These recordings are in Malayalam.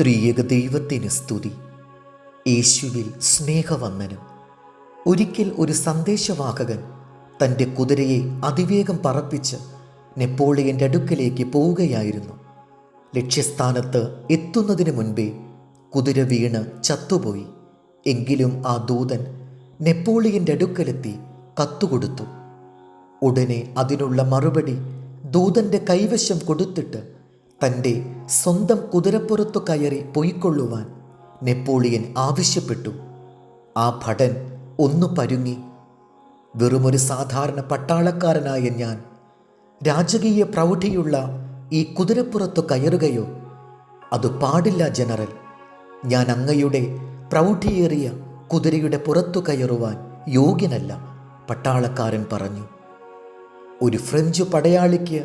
ത്രിയേക ദൈവത്തിന് സ്തുതി. യേശുവിൽ സ്നേഹവന്ദനം. ഒരിക്കൽ ഒരു സന്ദേശവാഹകൻ തന്റെ കുതിരയെ അതിവേഗം പറപ്പിച്ച് നെപ്പോളിയന്റെ അടുക്കലേക്ക് പോവുകയായിരുന്നു. ലക്ഷ്യസ്ഥാനത്ത് എത്തുന്നതിന് മുൻപേ കുതിര വീണ് ചത്തുപോയി. എങ്കിലും ആ ദൂതൻ നെപ്പോളിയന്റെ അടുക്കലെത്തി കത്തുകൊടുത്തു. ഉടനെ അതിനുള്ള മറുപടി ദൂതന്റെ കൈവശം കൊടുത്തിട്ട് തന്റെ സ്വന്തം കുതിരപ്പുറത്തു കയറി പൊയ്ക്കൊള്ളുവാൻ നെപ്പോളിയൻ ആവശ്യപ്പെട്ടു. ആ ഭടൻ ഒന്നു പരുങ്ങി വെറുമൊരു സാധാരണ പട്ടാളക്കാരനായ ഞാൻ രാജകീയ പ്രൗഢിയുള്ള ഈ കുതിരപ്പുറത്തു കയറുകയോ? അത് പാടില്ല ജനറൽ. ഞാൻ അങ്ങയുടെ പ്രൗഢിയേറിയ കുതിരയുടെ പുറത്തു കയറുവാൻ യോഗ്യനല്ല പട്ടാളക്കാരൻ പറഞ്ഞു. ഒരു ഫ്രഞ്ച് പടയാളിക്ക്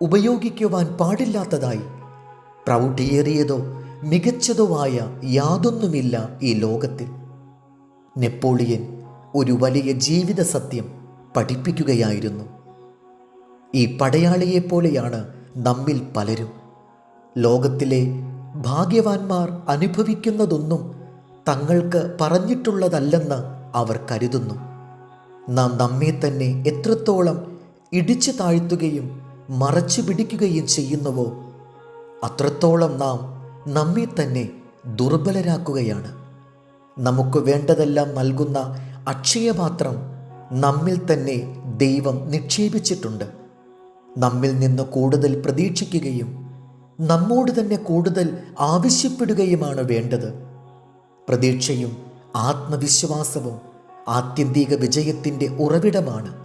ഉപയോഗിക്കുവാൻ പാടില്ലാത്തതായി. പ്രൗഢിയേറിയതോ മികച്ചതോ ആയ യാതൊന്നുമില്ല ഈ ലോകത്തിൽ. നെപ്പോളിയൻ ഒരു വലിയ ജീവിത സത്യം പഠിപ്പിക്കുകയായിരുന്നു. ഈ പടയാളിയെപ്പോലെയാണ് നമ്മിൽ പലരും. ലോകത്തിലെ ഭാഗ്യവാന്മാർ അനുഭവിക്കുന്നതൊന്നും തങ്ങൾക്ക് പറഞ്ഞിട്ടുള്ളതല്ലെന്ന് അവർ കരുതുന്നു. നാം നമ്മെ തന്നെ എത്രത്തോളം ഇടിച്ചു താഴ്ത്തുകയും മറച്ചു പിടിക്കുകയും ചെയ്യുന്നുവോ? അത്രത്തോളം നാം നമ്മെ തന്നെ ദുർബലരാക്കുകയാണ്. നമുക്ക് വേണ്ടതെല്ലാം നൽകുന്ന അക്ഷയപാത്രം നമ്മിൽ തന്നെ ദൈവം നിക്ഷേപിച്ചിട്ടുണ്ട്. നമ്മിൽ നിന്ന് കൂടുതൽ പ്രതീക്ഷിക്കുകയും നമ്മോട് തന്നെ കൂടുതൽ ആവശ്യപ്പെടുകയുമാണ് വേണ്ടത്. പ്രതീക്ഷയും ആത്മവിശ്വാസവും ആത്യന്തിക വിജയത്തിന്റെ ഉറവിടമാണ്.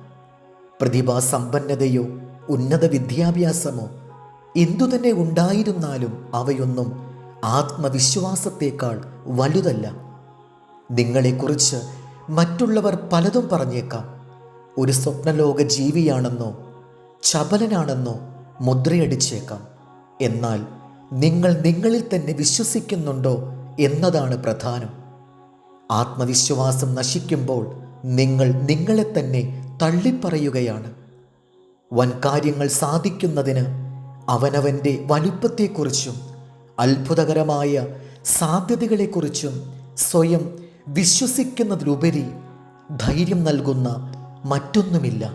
പ്രതിഭാസമ്പന്നതയോ ഉന്നത വിദ്യാഭ്യാസമോ എന്തുതന്നെ ഉണ്ടായിരുന്നാലും അവയൊന്നും ആത്മവിശ്വാസത്തേക്കാൾ വലുതല്ല. നിങ്ങളെക്കുറിച്ച് മറ്റുള്ളവർ പലതും പറഞ്ഞേക്കാം. ഒരു സ്വപ്നലോക ജീവിയാണെന്നോ ചപലനാണെന്നോ മുദ്രയടിച്ചേക്കാം. എന്നാൽ നിങ്ങൾ നിങ്ങളിൽ തന്നെ വിശ്വസിക്കുന്നുണ്ടോ എന്നതാണ് പ്രധാനം. ആത്മവിശ്വാസം നശിക്കുമ്പോൾ നിങ്ങൾ നിങ്ങളെ തന്നെ തള്ളിപ്പറയുകയാണ്. വൻകാര്യങ്ങൾ സാധിക്കുന്നതിന് അവനവന്റെ വലുപ്പത്തെക്കുറിച്ചും അത്ഭുതകരമായ സാധ്യതകളെക്കുറിച്ചും സ്വയം വിശ്വസിക്കുന്നതിലുപരി ധൈര്യം നൽകുന്ന മറ്റൊന്നുമില്ല.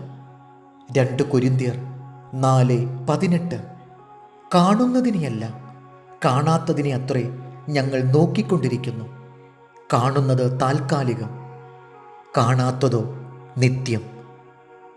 രണ്ട് കൊരിന്ത്യർ നാല് പതിനെട്ട്. കാണുന്നതിനെയല്ല കാണാത്തതിനെ അത്രേ ഞങ്ങൾ നോക്കിക്കൊണ്ടിരിക്കുന്നു. കാണുന്നത് താൽക്കാലികം കാണാത്തതോ നിത്യം.